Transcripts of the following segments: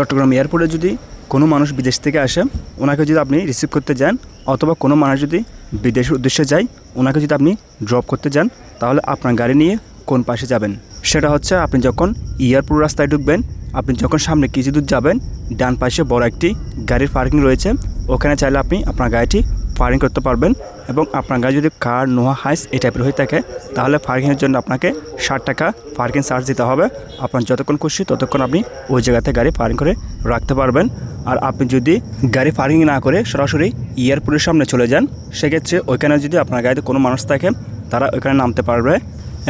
চট্টগ্রাম এয়ারপোর্টে যদি কোনো মানুষ বিদেশ থেকে আসে, ওনাকে যদি আপনি রিসিভ করতে যান, অথবা কোনো মানুষ যদি বিদেশের উদ্দেশ্যে যায়, ওনাকে যদি আপনি ড্রপ করতে যান, তাহলে আপনার গাড়ি নিয়ে কোন পাশে যাবেন? সেটা হচ্ছে আপনি যখন এয়ারপোর্ট রাস্তায় ঢুকবেন, আপনি যখন সামনে কিছু দূর যাবেন, ডান পাশে বড় একটি গাড়ির পার্কিং রয়েছে, ওখানে চাইলে আপনি আপনার গাড়িটি পার্কিং করতে পারবেন এবং আপনার গাড়ি যদি কার নোয়া হাইস এই টাইপের হয়ে থাকে, তাহলে পার্কিংয়ের জন্য আপনাকে ষাট টাকা পার্কিং চার্জ দিতে হবে। আপনার যতক্ষণ খুশি ততক্ষণ আপনি ওই জায়গাতে গাড়ি পার্কিং করে রাখতে পারবেন। আর আপনি যদি গাড়ি পার্কিং না করে সরাসরি এয়ারপোর্টের সামনে চলে যান, সেক্ষেত্রে ওইখানে যদি আপনার গাড়িতে কোনো মানুষ থাকে, তারা ওইখানে নামতে পারবে।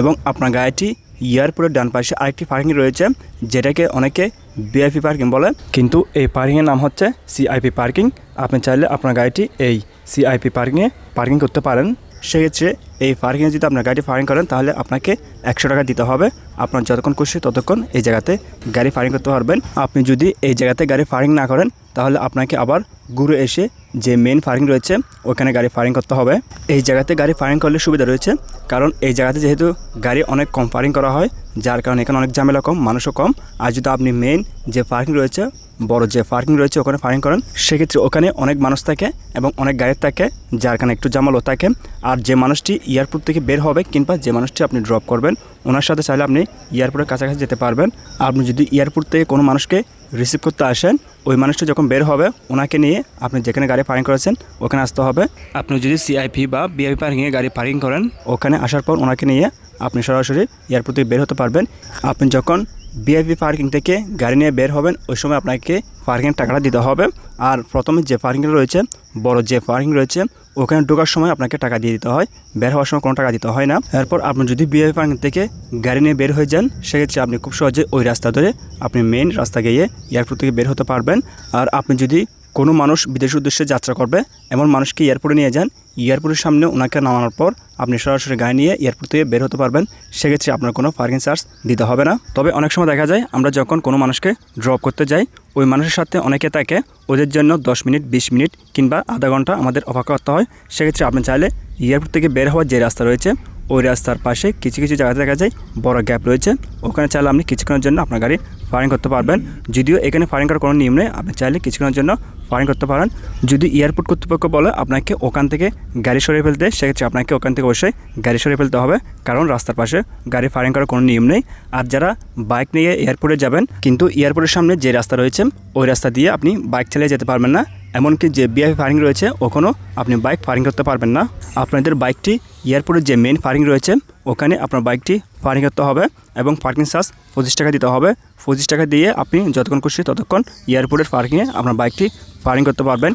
এবং আপনার গাড়িটি এয়ারপোর্টের ডান পাশে আরেকটি পার্কিং রয়েছে, যেটাকে অনেকে বিআইপি পার্কিং বলে কিন্তু এই পার্কিংয়ের নাম হচ্ছে সিআইপি পার্কিং আপনি চাইলে আপনার গাড়িটি এই সিআইপি পার্কিংয়ে পার্কিং করতে পারেন। সেক্ষেত্রে এই পার্কিংয়ে যদি আপনার গাড়ি পার্কিং করেন, তাহলে আপনাকে একশো টাকা দিতে হবে। আপনার যতক্ষণ খুশি ততক্ষণ এই জায়গাতে গাড়ি পার্কিং করতে পারবেন। আপনি যদি এই জায়গাতে গাড়ি পার্কিং না করেন, তাহলে আপনাকে আবার ঘুরে এসে যে মেন পার্কিং রয়েছে, ওখানে গাড়ি পার্কিং করতে হবে। এই জায়গাতে গাড়ি পার্কিং করলে সুবিধা রয়েছে, কারণ এই জায়গাতে যেহেতু গাড়ি অনেক কম পার্কিং করা হয়, যার কারণে এখানে অনেক ঝামেলা কম, মানুষও কম। আর যদি আপনি মেন যে পার্কিং রয়েছে বড় যে পার্কিং রয়েছে ওখানে পার্কিং করেন। সেক্ষেত্রে ওখানে অনেক মানুষ থাকে এবং অনেক গাড়ি থাকে, যার কারণে একটু জামালও থাকে। আর যে মানুষটি এয়ারপোর্ট থেকে বের হবে কিংবা যে মানুষটি আপনি ড্রপ করবেন, ওনার সাথে চাইলে আপনি এয়ারপোর্টের কাছাকাছি যেতে পারবেন। আপনি যদি এয়ারপোর্ট থেকে কোনো মানুষকে রিসিভ করতে আসেন, ওই মানুষটি যখন বের হবে, ওনাকে নিয়ে আপনি যেখানে গাড়ি পার্কিং করেছেন, ওখানে আসতে হবে। আপনি যদি সিআইপি বা বিআইপি পার্কিংয়ে গাড়ি পার্কিং করেন, ওখানে আসার পর ওনাকে নিয়ে আপনি সরাসরি এয়ারপোর্ট থেকে বের হতে পারবেন। আপনি যখন বিআইপি পার্কিং থেকে গাড়ি নিয়ে বের হবেন, ওই সময় আপনাকে পার্কিংয়ের টাকাটা দিতে হবে। আর প্রথমে যে পার্কিং রয়েছে, বড় যে পার্কিং রয়েছে, ওখানে ঢোকার সময় আপনাকে টাকা দিয়ে দিতে হয়। বের হওয়ার সময় কোনো টাকা দিতে হয় না। এরপর আপনি যদি বিআইপি পার্কিং থেকে গাড়ি নিয়ে বের হয়ে যান, সেক্ষেত্রে আপনি খুব সহজে ওই রাস্তা ধরে আপনি মেন রাস্তা গিয়ে এয়ারপোর্ট থেকে বের হতে পারবেন। আর আপনি যদি কোনো মানুষ বিদেশ উদ্দেশ্যে যাত্রা করবে, এমন মানুষকে এয়ারপোর্টে নিয়ে যান। এয়ারপোর্টের সামনে ওনাকে নামানোর পর আপনি সরাসরি গাড়ি নিয়ে এয়ারপোর্ট থেকে বের হতে পারবেন। সেক্ষেত্রে আপনার কোনো পার্কিং চার্জ দিতে হবে না। তবে অনেক সময় দেখা যায়, আমরা যখন কোনো মানুষকে ড্রপ করতে যাই, ওই মানুষের সাথে অনেকে থাকে, ওদের জন্য দশ মিনিট, বিশ মিনিট কিংবা আধা ঘণ্টা আমাদের অপেক্ষা করতে হয়। সেক্ষেত্রে আপনি চাইলে এয়ারপোর্ট থেকে বের হওয়ার যে রাস্তা রয়েছে, ওই রাস্তার পাশে কিছু কিছু জায়গাতে দেখা যায় বড় গ্যাপ রয়েছে। ওখানে চাইলে আপনি কিছুক্ষণের জন্য আপনার গাড়ি ফায়ারিং করতে পারবেন। যদিও এখানে ফায়ারিং করার কোনো নিয়ম নেই, আপনি চাইলে কিছুক্ষণের জন্য ফায়ারিং করতে পারেন। যদি এয়ারপোর্ট কর্তৃপক্ষ বলে আপনাকে ওখান থেকে গাড়ি সরিয়ে ফেলতে, সেক্ষেত্রে আপনাকে ওখান থেকে অবশ্যই গাড়ি সরিয়ে ফেলতে হবে। কারণ রাস্তার পাশে গাড়ি ফায়ারিং করার কোনো নিয়ম নেই। আর যারা বাইক নিয়ে এয়ারপোর্টে যাবেন, কিন্তু এয়ারপোর্টের সামনে যে রাস্তা রয়েছে, ওই রাস্তা দিয়ে আপনি বাইক চালিয়ে যেতে পারবেন না। এমনকি যে বিআই পার্কিং রয়েছে, ওখানেও আপনি বাইক পার্কিং করতে পারবেন না। আপনাদের বাইকটি এয়ারপোর্টের যে মেন পার্কিং রয়েছে ওখানে আপনার বাইকটি পার্কিং করতে হবে এবং পার্কিং চার্জ পঁচিশ টাকা দিতে হবে। পঁচিশ টাকা দিয়ে আপনি যতক্ষণ খুশি ততক্ষণ এয়ারপোর্টের পার্কিংয়ে আপনার বাইকটি পার্কিং করতে পারবেন।